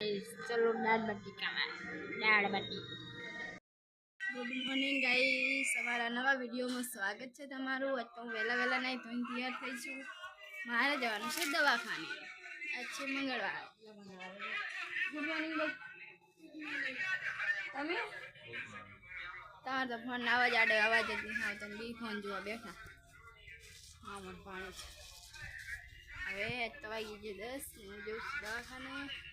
ચલો દાળ બાટી કામાં દાળ બાટી. ગુડ મોર્નિંગ ગાઈસ અમારા નવા વિડીયોમાં સ્વાગત છે તમારું. આજ તો હું વહેલા વહેલા નહીં ધોઈને તૈયાર થઈ છું. મારે જવાનું છે દવાખાને. આજ છે મંગળવાર. ગુડ મોર્નિંગ તમે? તમારે તો ફોન અવાજ આડે, અવાજ જ નહીં આવે. તમે બી ફોન જોવા બેઠા. હા, મને પાણી છે. હવે આજ તો વાગી ગયું દસ. હું જઉં છું દવાખાને.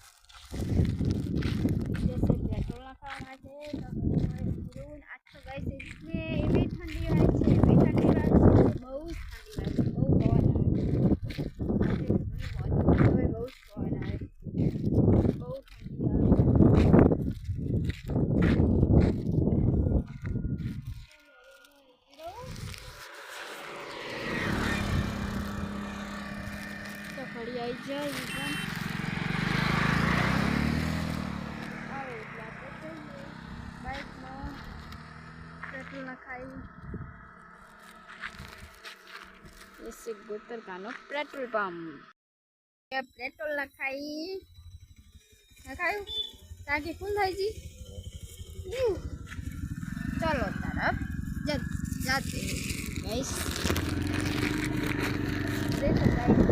जैसे पेट्रोल पावा है तो गुरुन आज तो गाइस इसमें एवी ठंडी वाली है एवी ठंडी वाली है बहुत ठंडी वाली है बहुत बहुत आज बहुत बहुत बहुत है बहुत ठंडी वाली Maria e Jair, né? એસી ગોતરકાનો પેટ્રોલ પંપ પેટ્રોલ નખાઈ નખાયું ટાંકી ફૂલ થઈ ગઈ. ચલો તરફ જત જાતે. ગઈશ દેખો ગાઈસ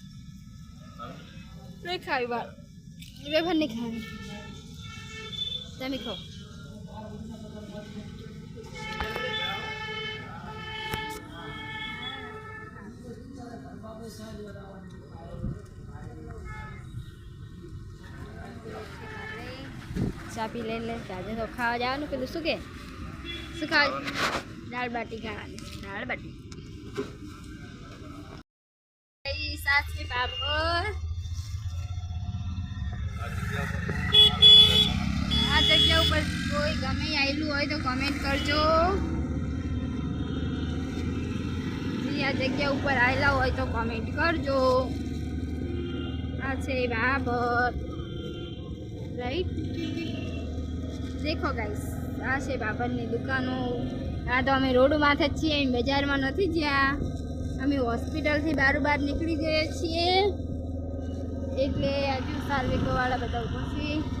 नहीं खाई बार नहीं खाओ चा पी ले ले। चाहे तो खाओ। जाओ ना सुखे सुखा दाल बाटी खाने दाल बाटी। કોઈ ગમે આવેલું હોય તો કમેન્ટ કરજો. આ જગ્યા ઉપર આવેલા હોય તો કમેન્ટ કરજો. આ છે બાબર. રાઈટ દેખો ગાઈસ આ છે બાબરની દુકાનો. આ તો અમે રોડ માથે જ છીએ બજારમાં નથી જ્યાં. અમે હોસ્પિટલથી બારું બાર નીકળી જઈએ છીએ. એટલે હજુ સાર્વિકોવાળા બધા ઊભા છે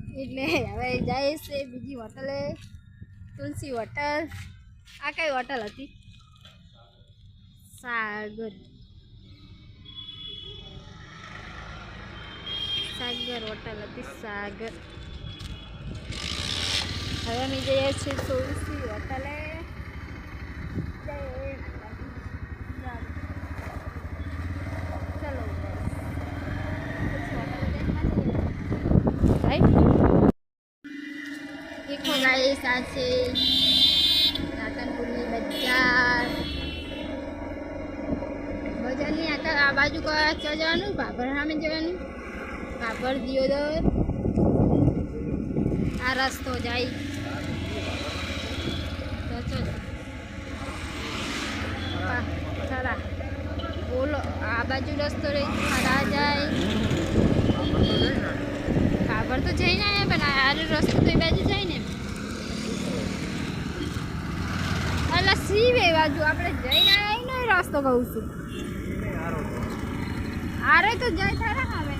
એટલે હવે જાય છે બીજી હોટલે. તુલસી હોટલ. આ કઈ હોટલ હતી? સાગર. સાગર હોટલ હતી, સાગર. હવે અમે જઈએ છીએ તુલસી હોટલે જય માતાજી. ચલો રાઈટ આ છે રાતનપુરની બજાર. બજારની આ આ બાજુ કયા જવાનું? ભાભર સામે જવાનું? ભાભર દિયોદર. આ રસ્તો જાય. ખરા. બોલો, આ બાજુ રસ્તો રહી ખરા જાય. કાબર તો જઈને આવ્યા, પણ આ રસ્તો તો એ બાજુ જાય ને એટલે સીવ બાજુ આપણે જઈને આવીને રસ્તો કહું છું આરે તો જાય થારા હવે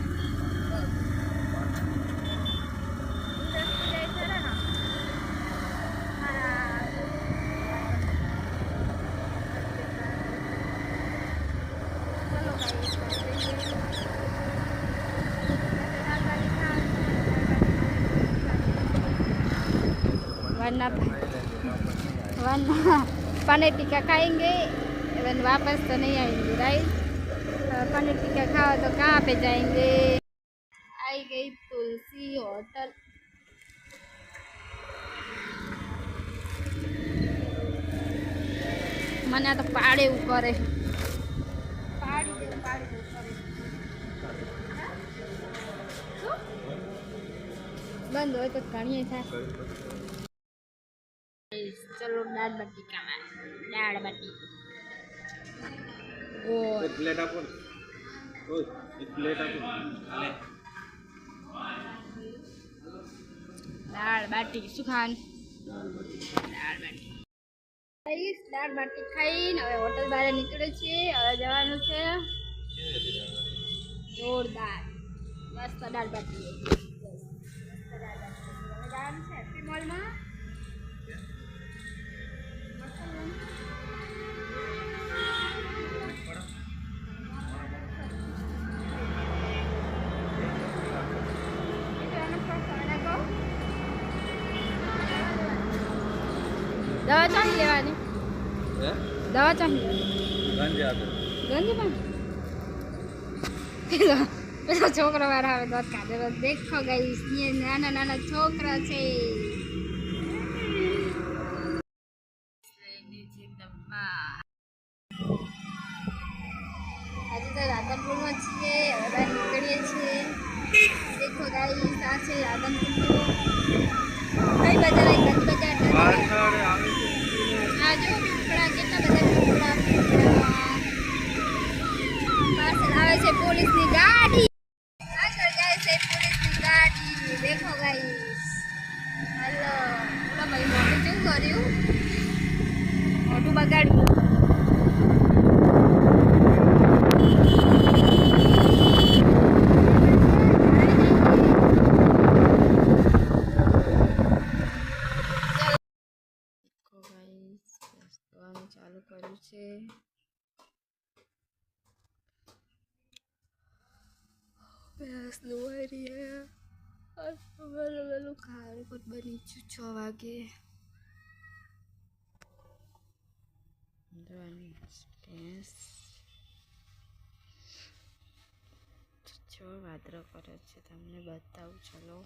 હા. હા. ચલો guys, वरना वरना पनीर टिक्का खाएंगे एवं वापस तो नहीं आएंगे राइट पनीर टिक्का खाओ तो कहाँ पे जाएंगे आई गई तुलसी होटल મને આ તો પાડે એવું કરે પાડી દે પાડી દે કરે શું? બંધ હોય તો ઘણીએ થાય ચલો દાળ બાટી ખાવા દાળ બાટી ગોળ એક પ્લેટ આપો ઓય એક પ્લેટ આપો દાળ બાટી શું ખાવાનું દાળ બાટી ખાઈશ દાળ બાટી ખાઈને હવે હોટલ બહાર નીકળે છે હવે જવાનું છે જોરદાર મસ્ત દાળ બાટી મસ્ત દાળ બાટી. હવે જવાનું છે હેપી મોલમાં દવા ચાહી લેવાની. હે? દવા ચાહી. લેવાની આપે. ગંદી પણ. પેલો પેલો છોકરો વાર આવે દોત કાઢે તો દેખો ગઈ નાના નાના છોકરા છે. આજે તો રાધનપુરમાં છીએ હવે બહાર નીકળીએ છીએ. દેખો ગાઈ આ છે રાધનપુર. કઈ બજાર આવી ગંજ બજાર felicidade. પાલનપુર બની છું છ વાગે જોવાની છ વાદરો કરે છે તમને બતાવું ચલો.